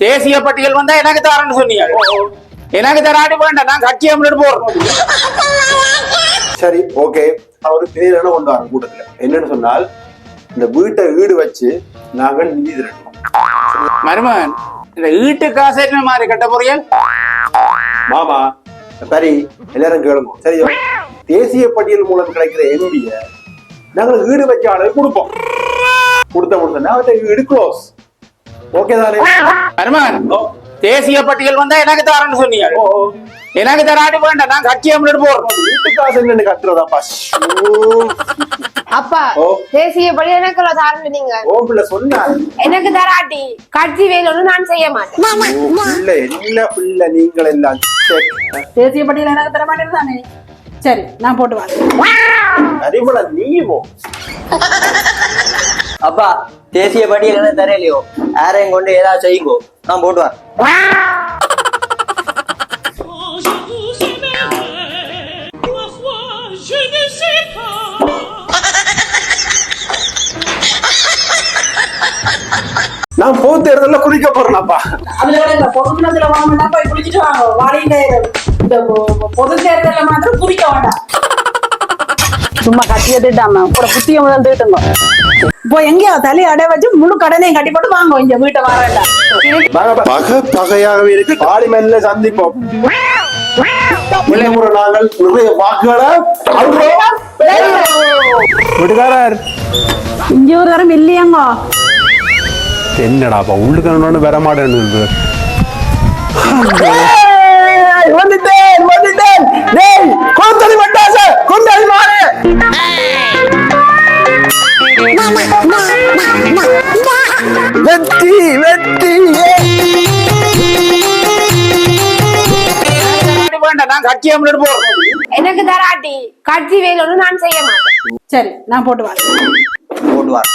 தேசிய பட்டியல் வந்தா எனக்கு தரேன்னு சொன்னீங்க எனக்கு தராட்டி வேண்டாம் நான் கட்சி அமலிட்டு போறோம் சரி ஓகே. அவரு பேரான கொண்டு வர கூட்டத்துல என்னன்னு சொன்னால் இந்த வீட்டை வீடு வச்சு நாங்கள் நிதி திரட்டணும். மருமகன் இந்த வீட்டு காசு என்ன மாதிரி கட்ட போறீங்க? மாமா சரி எல்லாரும் கேளுங்க. சரி தேசிய பட்டியல் மூலம் கிடைக்கிற எம்பிய நாங்கள் வீடு வச்ச ஆளுக்கு கொடுப்போம். கொடுத்த கொடுத்தா அவர்கிட்ட வீடு க்ளோஸ் ஓகே தானே? தேசிய பட்டியல் வந்தா எனக்கு தரேன்னு சொன்னீங்க. எனக்கு தராட்டி வேண்டாம் நான் கட்சி அமலிட்டு போறோம் வீட்டு காசு என்னன்னு கட்டுறதாப்பா அப்பா ஓ. தேசிய படி எனக்கு தாரணை நீங்க ஓ பிள்ளை சொன்னார் எனக்கு தராட்டி கட்சி வேலைன்னு நான் செய்ய மாட்டேன். பிள்ளை என்ன பிள்ளை நீங்கள் எல்லாம் சரி. தேசிய பட்டியல் எனக்கு தர மாட்டேன் தானே சரி நான் போட்டு வரேன். அறிவுல நீமோ அப்பா தேசிய பட்டியல் என்ன தரையிலையோ யாரையும் கொண்டு ஏதாவது செய்யுங்கோ? நான் போட்டு வரேன். je vous aimerais, ma foi, je ne sais pas. நான் பொது தேர்தல்ல குறிக்க போறேன்ப்பா அதுல கூட இந்த பொது கிணத்துல வாங்கினா போய் குளிச்சுட்டு வாங்க. வாடியில இந்த பொது தேர்தல்ல மாத்திரம் குடிக்க வேண்டாம். சும்மா கட்டிய திட்டாம ஒரு புத்திய முதல் திட்டுங்க இப்போ எங்கேயோ தலையை அடை வச்சு முழு கடனையும் கட்டி போட்டு வாங்க இங்க வீட்டை வர வேண்டாம் பகை பகையாகவே இருக்கு. பார்லிமெண்ட்ல சந்திப்போம். பிள்ளை முறை நாங்கள் நிறைய வாக்குகளை. வீட்டுக்காரர். இங்க ஒரு தரம் இல்லையாங்க. என்னடாப்பா உள்ளுக்கு வர மாட்டேன்னு வேண்டாம் நான் கட்சி அமலிட்டு போறோம் எனக்கு தராட்டி கட்சி வேலைன்னு நான் செய்ய மாட்டேன். சரி நான் போட்டு வரேன். போட்டு வரேன்.